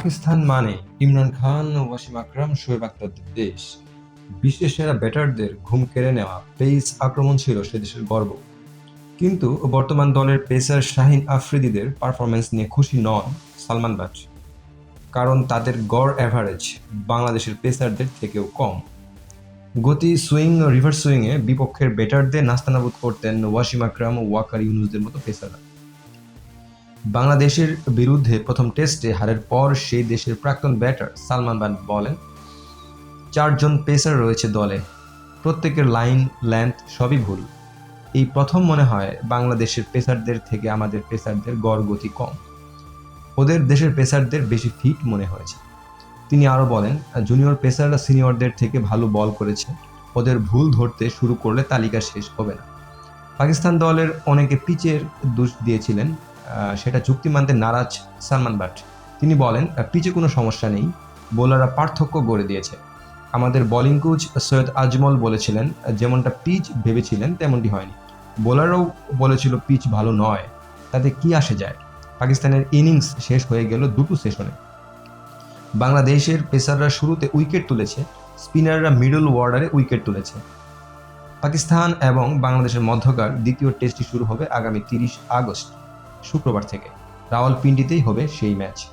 পাকিস্তান মানে ইমরান খান ও ওয়াসিম আকরাম শোয়েব আক্তারদের দেশ। বিশ্বের সেরা ব্যাটারদের ঘুম কেড়ে নেওয়া পেস আক্রমণ ছিল সে দেশের গর্ব। কিন্তু বর্তমান দলের পেসার শাহিন আফ্রিদিদের পারফরমেন্স নিয়ে খুশি নন সালমান বাট কারণ তাদের গড় অ্যাভারেজ বাংলাদেশের পেসারদের থেকেও কম। গতি সুইং, রিভার্স সুইংয়ে বিপক্ষের ব্যাটারদের নাস্তানাবুদ করতেন ওয়াসিম আকরাম ও ওয়াকার ইউনুসদের মতো পেসাররা। বাংলাদেশের বিরুদ্ধে প্রথম টেস্টে হারের পর সেই দেশের প্রাক্তন ব্যাটার সালমান বান বলেন, চারজন পেসার রয়েছে দলে। প্রত্যেকের লাইন, লেন্থ সবই ভুল। এই প্রথম মনে হয় বাংলাদেশের পেসারদের থেকে আমাদের পেসারদের গড় গতি কম। ওদের দেশের পেসারদের বেশি ফিট মনে হয়েছে। তিনি আরও বলেন, জুনিয়র পেসাররা সিনিয়রদের থেকে ভালো বল করেছে। ওদের ভুল ধরতে শুরু করলে তালিকা শেষ হবে না। পাকিস্তান দলের অনেকে পিচের দোষ দিয়েছিলেন। সেটা চুক্তি মানতে নারাজ সালমান বাট তিনি বলেন পিচে কোনো সমস্যা নেই। বোলাররা পার্থক্য গড়ে দিয়েছে। আমাদের বোলিং কোচ সৈয়দ আজমল বলেছিলেন যেমনটা পিচ ভেবেছিলেন, তেমনটি হয়নি। বোলাররাও বলেছিল, পিচ ভালো নয়। তাতে কি আসে যায়? পাকিস্তানের ইনিংস শেষ হয়ে গেল দুটো সেশনে বাংলাদেশের পেসাররা শুরুতে উইকেট তুলেছে স্পিনাররা মিডল ওয়ার্ডারে উইকেট তুলেছে। পাকিস্তান এবং বাংলাদেশের মধ্যকার দ্বিতীয় টেস্টটি শুরু হবে আগামী তিরিশ আগস্ট। শুক্রবার থেকে। রাওয়ালপিন্ডিতেই হবে সেই ম্যাচ।